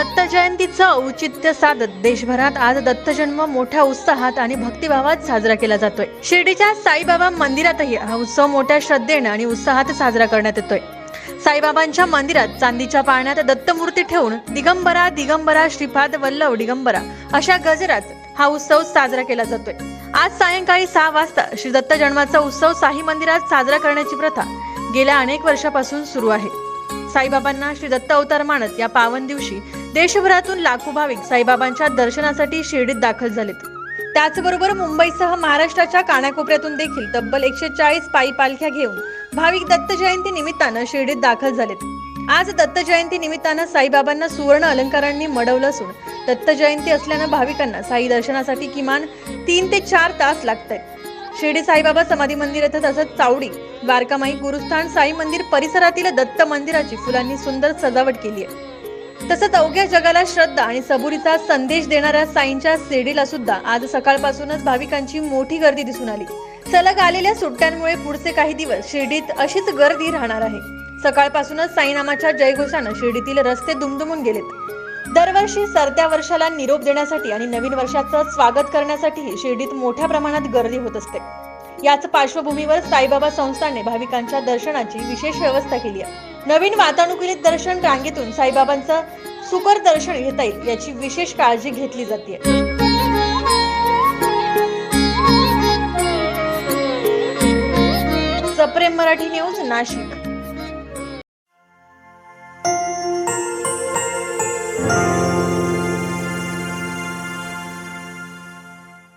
दत्त जयंतीचं औचित्य साधत देशभरात आज दत्त जन्म मोठ्या उत्साहात आणि भक्तिभावात साजरा केला जातोय. शिर्डीच्या साईबाबा मंदिरातही हा उत्सव मोठ्या श्रद्धेनं आणि उत्साहात साजरा करण्यात येतोय. साईबाबांच्या मंदिरात चांदीच्या पाळण्यात दत्तमूर्ती ठेवून दिगंबरा दिगंबरा श्रीपाद वल्लभ दिगंबरा अशा गजरात हा उत्सव साजरा केला जातोय. आज सायंकाळी सहा वाजता श्री दत्त जन्माचा उत्सव साई मंदिरात साजरा करण्याची प्रथा गेल्या अनेक वर्षापासून सुरू आहे. साईबाबांना श्री दत्त अवतार मानत या पावन दिवशी देशभरातून लाखो भाविक साईबाबांच्या दर्शनासाठी शिर्डीत दाखल झालेत. त्याचबरोबर मुंबईसह महाराष्ट्राच्या कानाकोपऱ्यातून देखील तब्बल एकशे चाळीस पायी पालख्या घेऊन भाविक दत्त जयंती निमित्तानं शिर्डीत दाखल झालेत. आज दत्त जयंती निमित्तानं साईबाबांना सुवर्ण अलंकारांनी मडवलं असून दत्त जयंती असल्यानं भाविकांना साई दर्शनासाठी किमान तीन ते चार तास लागत आहेत शिर्डी साईबाबा समाधी मंदिर येथे तसंच चावडी द्वारकामाई गुरुस्थान साई मंदिर परिसरातील दत्त मंदिराची फुलांनी सुंदर सजावट केली आहे. तसंच अवघ्या जगाला श्रद्धा आणि सबुरीचा संदेश देणाऱ्या साईंच्या शिर्डीला सुद्धा आज सकाळपासूनच भाविकांची मोठी गर्दी दिसून आली. सलग आलेल्या सुट्ट्यांमुळे पुढचे काही दिवस शिर्डीत अशीच गर्दी राहणार आहे. सकाळपासूनच साईनामाच्या जयघोषानं शिर्डीतील रस्ते दुमदुमून गेलेत. दरवर्षी सरत्या वर्षाला निरोप देण्यासाठी आणि नवीन वर्षाचं स्वागत करण्यासाठी शिर्डीत मोठ्या प्रमाणात गर्दी होत असते. याच पार्श्वभूमीवर साईबाबा संस्थाने भाविकांच्या दर्शनाची विशेष व्यवस्था केली आहे. नवीन वातानुकूलित दर्शन रांगेतून साईबाबांचं सुकर दर्शन घेता येईल याची विशेष काळजी घेतली जाते. सप्रेम मराठी न्यूज नाशिक.